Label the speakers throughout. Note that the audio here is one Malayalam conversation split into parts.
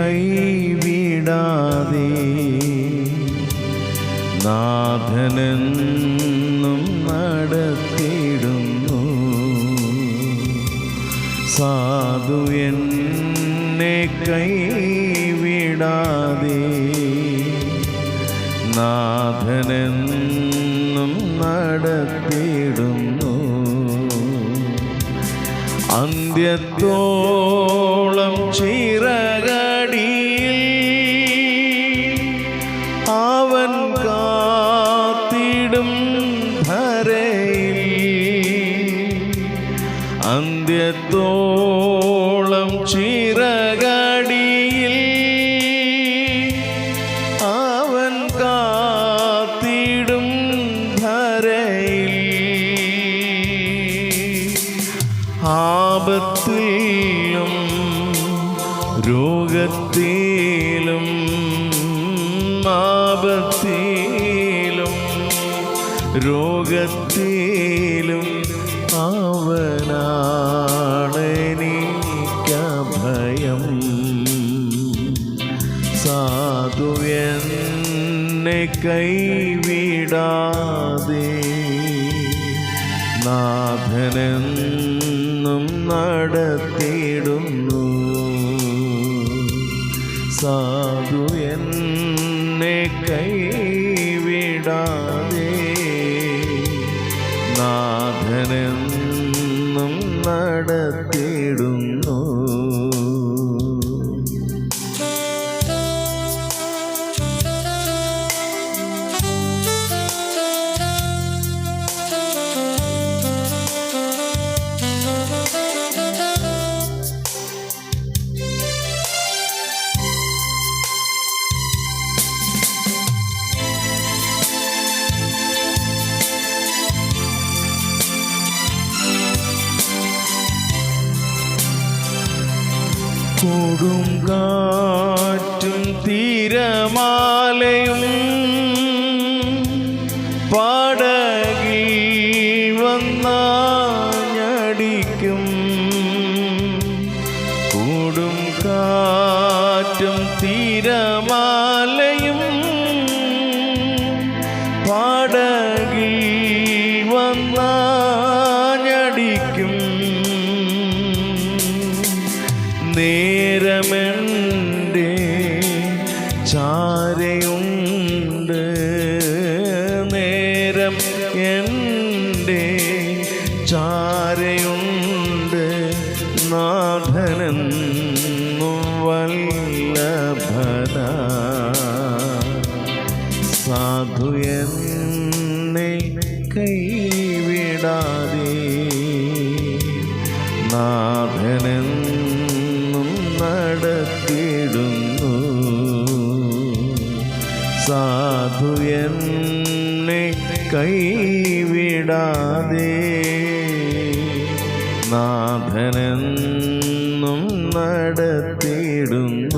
Speaker 1: കൈവിടാതെ നാഥനെന്നും നടത്തിയിടുന്നു. സാധു എന്നെ കൈവിടാതെ നാഥനെന്നും നടത്തിയിടുന്നു. അന്ത്യത്തോളം ചിറകടിയിൽ ആപത്തിലും രോഗത്തിലും പാപത്തിലും രോഗത്തിലും അവനാണെനിക്കഭയം സാധു എന്നെ കൈവിടാതെ നാഥനെന്നും സാധു എന്നെ കൈവിടാതെ നേരമെന്റെ ചാരയുണ്ട്. നേരം എന്റെ ചാരയുണ്ട്. സാധു എന്നെ കൈവിടാതെ കൈവിടാതെ നാഥനെന്നും നടത്തിയിടുന്നു.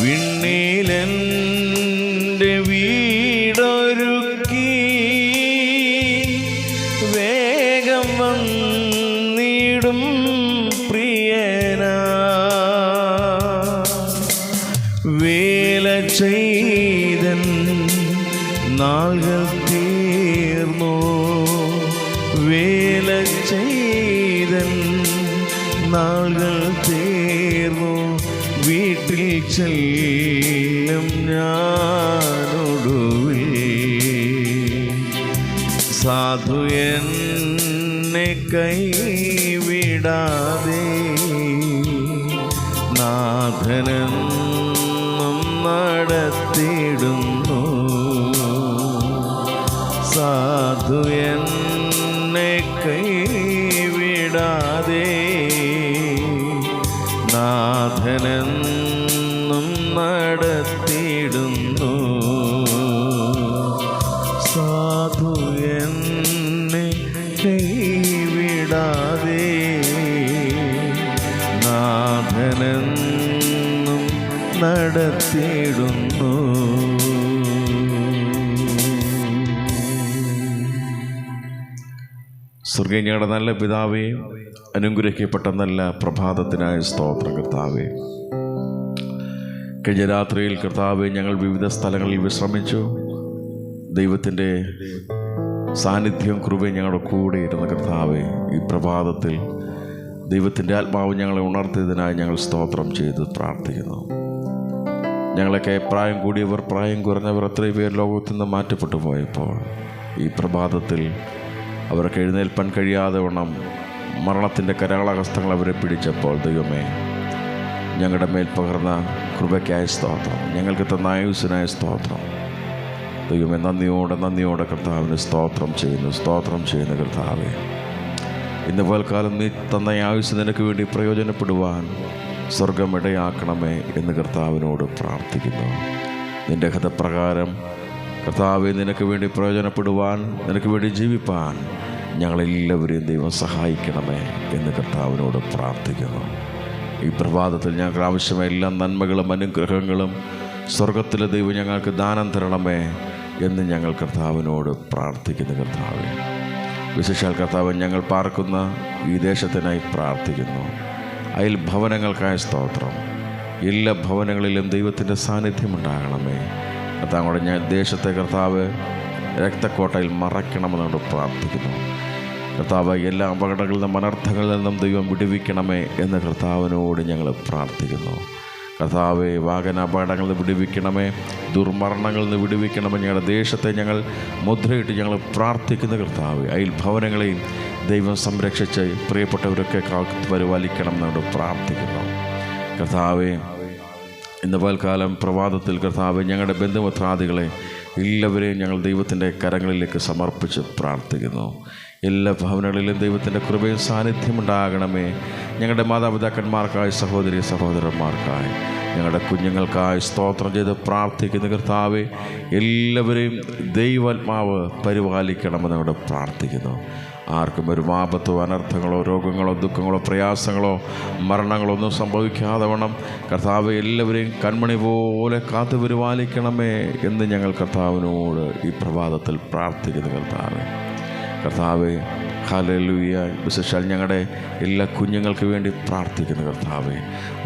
Speaker 1: വിണ്ണിലെന്റെ വീടൊരുക്കി വേഗം വന്നിടും പ്രിയന. വേല ചെയ്തൻ നാളുകൾ തീർന്നു. വേല ചെയ്തൻ നാളുകൾ വീട്ടിൽ ചെല്ലും ഞാനൊടുവിൽ. സാധു എന്നെ കൈവിടാതെ നാഥനെന്നും നടത്തിയിടുന്നു. സാധു എന്നെ കൈവിടാതെ നാഥനെന്നും നടത്തിയിടുന്നു. സ്വർഗീയ ഞങ്ങളുടെ നല്ല പിതാവേ അനുഗ്രഹിക്കപ്പെട്ട നല്ല പ്രഭാതത്തിനായ സ്തോത്ര കർത്താവേ. കഴിഞ്ഞ രാത്രിയിൽ കർത്താവ് ഞങ്ങൾ വിവിധ സ്ഥലങ്ങളിൽ വിശ്രമിച്ചു. ദൈവത്തിന്റെ സാന്നിധ്യവും കൃപയും ഞങ്ങളുടെ കൂടെ ഇരുന്ന കർത്താവെ ഈ പ്രഭാതത്തിൽ ദൈവത്തിന്റെ ആത്മാവ് ഞങ്ങളെ ഉണർത്തിയതിനായി ഞങ്ങൾ സ്തോത്രം ചെയ്ത് പ്രാർത്ഥിക്കുന്നു. ഞങ്ങളൊക്കെ പ്രായം കൂടിയവർ പ്രായം കുറഞ്ഞവർ എത്രയും പേർ ലോകത്തു നിന്ന് മാറ്റപ്പെട്ടു പോയപ്പോൾ ഈ പ്രഭാതത്തിൽ അവർക്ക് എഴുന്നേൽപ്പാൻ കഴിയാതെ വണ്ണം മരണത്തിന്റെ കരാളഹസ്തങ്ങൾ അവരെ പിടിച്ചപ്പോൾ ദൈവമേ ഞങ്ങളുടെ മേൽ പകർന്ന കൃപയ്ക്കായ സ്തോത്രം. ഞങ്ങൾക്ക് തന്ന ആയുസിനായ സ്തോത്രം. ദൈവമേ നന്ദിയോടെ നന്ദിയോടെ കർത്താവിന് സ്തോത്രം ചെയ്യുന്നു സ്തോത്രം ചെയ്യുന്ന കർത്താവെ. ഇന്ന് പൽക്കാലം നീ തന്ന ആയുസ് നിനക്ക് വേണ്ടി പ്രയോജനപ്പെടുവാൻ സ്വർഗമിടയാക്കണമേ എന്ന് കർത്താവിനോട് പ്രാർത്ഥിക്കുന്നു. നിന്റെ ഹതപ്രകാരം കർത്താവെ നിനക്ക് വേണ്ടി പ്രയോജനപ്പെടുവാൻ നിനക്ക് വേണ്ടി ജീവിപ്പാൻ ഞങ്ങളെല്ലാവരെയും ദൈവം സഹായിക്കണമേ എന്ന് കർത്താവിനോട് പ്രാർത്ഥിക്കുന്നു. ഈ പ്രഭാതത്തിൽ ഞങ്ങൾക്ക് ആവശ്യമായ എല്ലാ നന്മകളും അനുഗ്രഹങ്ങളും സ്വർഗത്തിലെ ദൈവം ഞങ്ങൾക്ക് ദാനം തരണമേ എന്ന് ഞങ്ങൾ കർത്താവിനോട് പ്രാർത്ഥിക്കുന്നു കർത്താവ്. വിശേഷാൽ കർത്താവ് ഞങ്ങൾ പാർക്കുന്ന ഈ ദേശത്തിനായി പ്രാർത്ഥിക്കുന്നു. അതിൽ ഭവനങ്ങൾക്കായ സ്തോത്രം. എല്ലാ ഭവനങ്ങളിലും ദൈവത്തിന്റെ സാന്നിധ്യം ഉണ്ടാകണമേ. കർത്താവോടെ ഞാൻ ദേശത്തെ കർത്താവ് രക്തക്കോട്ടയിൽ മറയ്ക്കണമെന്നോട് പ്രാർത്ഥിക്കുന്നു. കർത്താവ് എല്ലാ അപകടങ്ങളിൽ നിന്നും അനർത്ഥങ്ങളിൽ നിന്നും ദൈവം വിടുവിക്കണമേ എന്ന് കർത്താവിനോട് ഞങ്ങൾ പ്രാർത്ഥിക്കുന്നു. കർത്താവെ വാഹനാപകടങ്ങളിൽ നിന്ന് വിടുവിക്കണമേ. ദുർമരണങ്ങളിൽ നിന്ന് വിടുവിക്കണമേ. ഞങ്ങളുടെ ദേശത്തെ ഞങ്ങൾ മുദ്രയിട്ട് ഞങ്ങൾ പ്രാർത്ഥിക്കുന്ന കർത്താവ് അയൽ ഭവനങ്ങളെയും ദൈവം സംരക്ഷിച്ച് പ്രിയപ്പെട്ടവരൊക്കെ പരിപാലിക്കണം എന്നോട് പ്രാർത്ഥിക്കുന്നു. കർത്താവെ ഇന്ന് പൽക്കാലം പ്രഭാതത്തിൽ കർത്താവ് ഞങ്ങളുടെ ബന്ധുമിത്രാദികളെ എല്ലാവരെയും ഞങ്ങൾ ദൈവത്തിന്റെ കരങ്ങളിലേക്ക് സമർപ്പിച്ച് പ്രാർത്ഥിക്കുന്നു. എല്ലാ ഭവനങ്ങളിലും ദൈവത്തിന്റെ കൃപയും സാന്നിധ്യം ഉണ്ടാകണമേ. ഞങ്ങളുടെ മാതാപിതാക്കന്മാർക്കായി സഹോദരി സഹോദരന്മാർക്കായി ഞങ്ങളുടെ കുഞ്ഞുങ്ങൾക്കായി സ്തോത്രം ചെയ്ത് പ്രാർത്ഥിക്കുന്ന കർത്താവെ എല്ലാവരെയും ദൈവാത്മാവ് പരിപാലിക്കണമെന്ന് ഞങ്ങളുടെ പ്രാർത്ഥിക്കുന്നു. ആർക്കും ഒരു ആപത്തോ അനർത്ഥങ്ങളോ രോഗങ്ങളോ ദുഃഖങ്ങളോ പ്രയാസങ്ങളോ മരണങ്ങളോ ഒന്നും സംഭവിക്കാതെ വേണം. കർത്താവ് എല്ലാവരെയും കൺമണി പോലെ കാത്തു പരിപാലിക്കണമേ എന്ന് ഞങ്ങൾ കർത്താവിനോട് ഈ പ്രഭാതത്തിൽ പ്രാർത്ഥിക്കുന്നു കർത്താവെ. കർത്താവെ ഹലലുയ വിശേഷാൽ ഞങ്ങളുടെ എല്ലാ കുഞ്ഞുങ്ങൾക്ക് വേണ്ടി പ്രാർത്ഥിക്കുന്നു കർത്താവെ.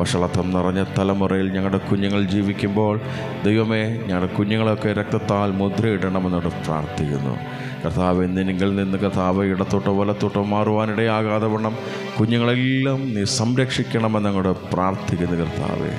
Speaker 1: വഷളത്വം നിറഞ്ഞ തലമുറയിൽ ഞങ്ങളുടെ കുഞ്ഞുങ്ങൾ ജീവിക്കുമ്പോൾ ദൈവമേ ഞങ്ങളുടെ കുഞ്ഞുങ്ങളൊക്കെ രക്തത്താൽ മുദ്രയിടണമെന്നോട് പ്രാർത്ഥിക്കുന്നു. കർത്താവ് നിന്നിങ്കിൽ നിന്ന് കർത്താവ് ഇടത്തോട്ടോ വലത്തോട്ടോ മാറുവാനിടയാകാതെ വണ്ണം കുഞ്ഞുങ്ങളെല്ലാം നീ സംരക്ഷിക്കണമെന്നങ്ങോട് പ്രാർത്ഥിക്കുന്നു കർത്താവേ.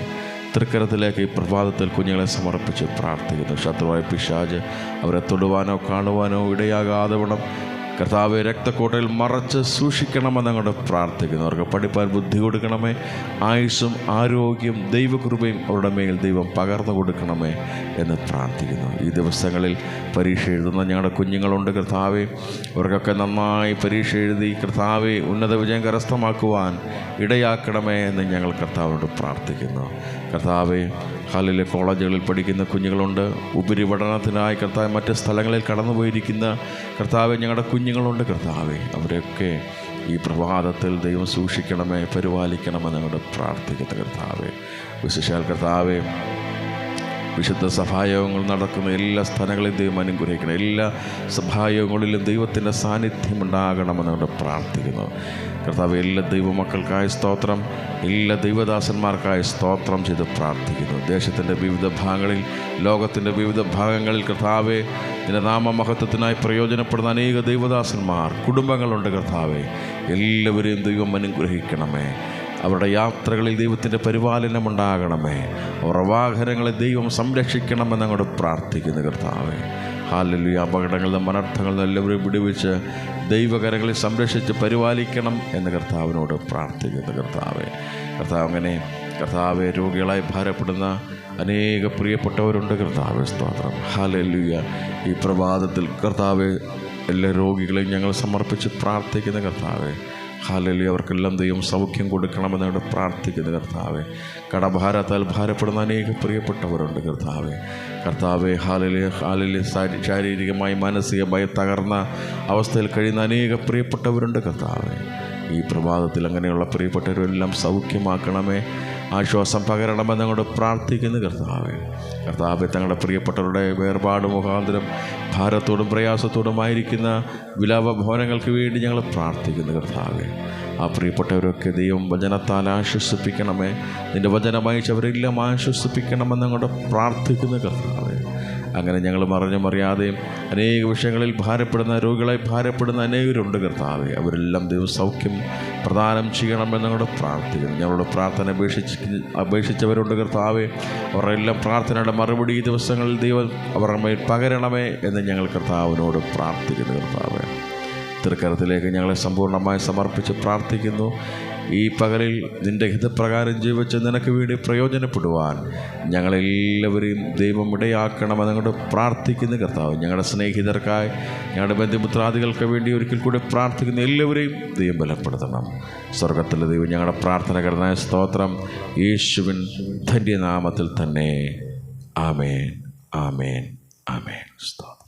Speaker 1: തൃക്കരത്തിലേക്ക് ഈ പ്രഭാതത്തിൽ കുഞ്ഞുങ്ങളെ സമർപ്പിച്ച് പ്രാർത്ഥിക്കുന്നു. ശത്രുവായ പിശാജ് അവരെ തൊടുവാനോ കാണുവാനോ ഇടയാകാതെ വണ്ണം കർത്താവ് രക്തക്കോട്ടയിൽ മറച്ച് സൂക്ഷിക്കണമെന്ന് അങ്ങോട്ട് പ്രാർത്ഥിക്കുന്നു. അവർക്ക് പഠിപ്പാൻ ബുദ്ധി കൊടുക്കണമേ. ആയുസ്സും ആരോഗ്യം ദൈവകൃപയും അവരുടെ മേൽ ദൈവം പകർന്നു കൊടുക്കണമേ എന്ന് പ്രാർത്ഥിക്കുന്നു. ഈ ദിവസങ്ങളിൽ പരീക്ഷ എഴുതുന്ന ഞങ്ങളുടെ കുഞ്ഞുങ്ങളുണ്ട് കർത്താവെ. അവർക്കൊക്കെ നന്നായി പരീക്ഷ എഴുതി കർത്താവെ ഉന്നത വിജയം കരസ്ഥമാക്കുവാൻ ഇടയാക്കണമേ എന്ന് ഞങ്ങൾ കർത്താവിനോട് പ്രാർത്ഥിക്കുന്നു. കർത്താവെ ഹാലിലെ കോളേജുകളിൽ പഠിക്കുന്ന കുഞ്ഞുങ്ങളുണ്ട്. ഉപരിപഠനത്തിനായി കർത്താവ് മറ്റ് സ്ഥലങ്ങളിൽ കടന്നുപോയിരിക്കുന്ന കർത്താവ് ഞങ്ങളുടെ കുഞ്ഞുങ്ങളുണ്ട് കർത്താവെ. അവരെയൊക്കെ ഈ പ്രഭാതത്തിൽ ദൈവം സൂക്ഷിക്കണമേ പരിപാലിക്കണമെന്ന് ഞങ്ങളുടെ പ്രാർത്ഥിക്കുന്ന കർത്താവെ. വിശേഷാൽ കർത്താവെ വിശുദ്ധ സഭായോഗങ്ങൾ നടക്കുന്ന എല്ലാ സ്ഥലങ്ങളിലും ദൈവം അനുഗ്രഹിക്കണം. എല്ലാ സഭായോഗങ്ങളിലും ദൈവത്തിന്റെ സാന്നിധ്യം ഉണ്ടാകണമെന്ന് ഉണ്ടാകണമെന്നുകൊണ്ട് പ്രാർത്ഥിക്കുന്നു. കർത്താവ് എല്ലാ ദൈവമക്കൾക്കായ സ്തോത്രം എല്ലാ ദൈവദാസന്മാർക്കായ സ്തോത്രം ചെയ്ത് പ്രാർത്ഥിക്കുന്നു. ദേശത്തിന്റെ വിവിധ ഭാഗങ്ങളിൽ ലോകത്തിന്റെ വിവിധ ഭാഗങ്ങളിൽ കർത്താവെ നിന്റെ നാമമഹത്വത്തിനായി പ്രയോജനപ്പെടുന്ന അനേക ദൈവദാസന്മാർ കുടുംബങ്ങളുണ്ട് കർത്താവെ. എല്ലാവരെയും ദൈവം അനുഗ്രഹിക്കണമേ. അവരുടെ യാത്രകളിൽ ദൈവത്തിന്റെ പരിപാലനം ഉണ്ടാകണമേ അവരുടെ വാഹനങ്ങളെ ദൈവം സംരക്ഷിക്കണമെന്ന് അങ്ങോട്ട് പ്രാർത്ഥിക്കുന്നു കർത്താവേ. ഹാലലി അപകടങ്ങളിൽ നിന്നും എല്ലാവരെയും വിടുവിച്ച് ദൈവകരങ്ങളെ സംരക്ഷിച്ച് പരിപാലിക്കണം എന്ന് കർത്താവിനോട് പ്രാർത്ഥിക്കുന്നു കർത്താവെ. കർത്താവ് അങ്ങനെ കർത്താവെ രോഗികളായി ഭാരപ്പെടുന്ന അനേക പ്രിയപ്പെട്ടവരുണ്ട് കർത്താവെ സ്തോത്രം. ഹാലലുയ ഈ പ്രഭാതത്തിൽ കർത്താവ് എല്ലാ രോഗികളെയും ഞങ്ങൾ സമർപ്പിച്ച് പ്രാർത്ഥിക്കുന്ന കർത്താവെ. ഹാലലി അവർക്കെല്ലാം ദൈവം സൗഖ്യം കൊടുക്കണമെന്ന് അവിടെ പ്രാർത്ഥിക്കുന്നു കർത്താവെ. കടഭാരത്താൽ ഭാരപ്പെടുന്ന അനേക പ്രിയപ്പെട്ടവരുണ്ട് കർത്താവെ. കർത്താവെ ഹാലലി ഹാലലി ശാരീരികമായി മാനസികമായി തകർന്ന അവസ്ഥയിൽ കഴിയുന്ന അനേക പ്രിയപ്പെട്ടവരുണ്ട് കർത്താവെ. ഈ പ്രഭാതത്തിൽ അങ്ങനെയുള്ള പ്രിയപ്പെട്ടവരെല്ലാം സൗഖ്യമാക്കണമേ. ആശ്വാസം പകരണമെന്ന് ഞങ്ങളോട് പ്രാർത്ഥിക്കുന്നു കർത്താവെ. കർത്താവെ തങ്ങളുടെ പ്രിയപ്പെട്ടവരുടെ വേർപാട് മുഖാന്തരം ഭാരത്തോടും പ്രയാസത്തോടുമായിരിക്കുന്ന വിലാപ ഭവനങ്ങൾക്ക് വേണ്ടി ഞങ്ങൾ പ്രാർത്ഥിക്കുന്നു കർത്താവെ. ആ പ്രിയപ്പെട്ടവരൊക്കെ ദൈവം വചനത്താൽ ആശ്വസിപ്പിക്കണമേ. നിന്റെ വചനം അയച്ചവരെല്ലാം ആശ്വസിപ്പിക്കണമെന്ന് ഞങ്ങളുടെ പ്രാർത്ഥിക്കുന്നു കർത്താവേ. അങ്ങനെ ഞങ്ങൾ മറിഞ്ഞും അറിയാതെയും അനേക വിഷയങ്ങളിൽ ഭാരപ്പെടുന്ന രോഗികളായി ഭാരപ്പെടുന്ന അനേകരുണ്ട് കർത്താവെ. അവരെല്ലാം ദൈവം സൗഖ്യം പ്രദാനം ചെയ്യണമെന്ന് ഞങ്ങളുടെ പ്രാർത്ഥിക്കുന്നു. ഞങ്ങളുടെ പ്രാർത്ഥന അപേക്ഷിച്ച് അപേക്ഷിച്ചവരുണ്ട് കർത്താവെ. അവരുടെ എല്ലാം പ്രാർത്ഥനയുടെ മറുപടി ഈ ദിവസങ്ങളിൽ ദൈവം അവരുടെ മേൽ പകരണമേ എന്ന് ഞങ്ങൾ കർത്താവിനോട് പ്രാർത്ഥിക്കുന്നു കർത്താവെ. തൃക്കരത്തിലേക്ക് ഞങ്ങളെ സമ്പൂർണമായി സമർപ്പിച്ച് പ്രാർത്ഥിക്കുന്നു. ഈ പകലിൽ നിന്റെ ഹിതപ്രകാരം ജീവിച്ച് നിനക്ക് വേണ്ടി പ്രയോജനപ്പെടുവാൻ ഞങ്ങളെല്ലാവരെയും ദൈവം ഇടയാക്കണമെന്ന് ഞങ്ങളുടെ പ്രാർത്ഥിക്കുന്ന കർത്താവ്. ഞങ്ങളുടെ സ്നേഹിതർക്കായി ഞങ്ങളുടെ ബന്ധുമിത്രാദികൾക്ക് വേണ്ടി ഒരിക്കൽ കൂടി പ്രാർത്ഥിക്കുന്ന. എല്ലാവരെയും ദൈവം ബലപ്പെടുത്തണം. സ്വർഗത്തിലെ ദൈവം ഞങ്ങളുടെ പ്രാർത്ഥന കരുതായ സ്തോത്രം. യേശുവിൻ ധന്യനാമത്തിൽ തന്നെ. ആമേൻ ആമേൻ ആമേൻ. സ്തോത്രം.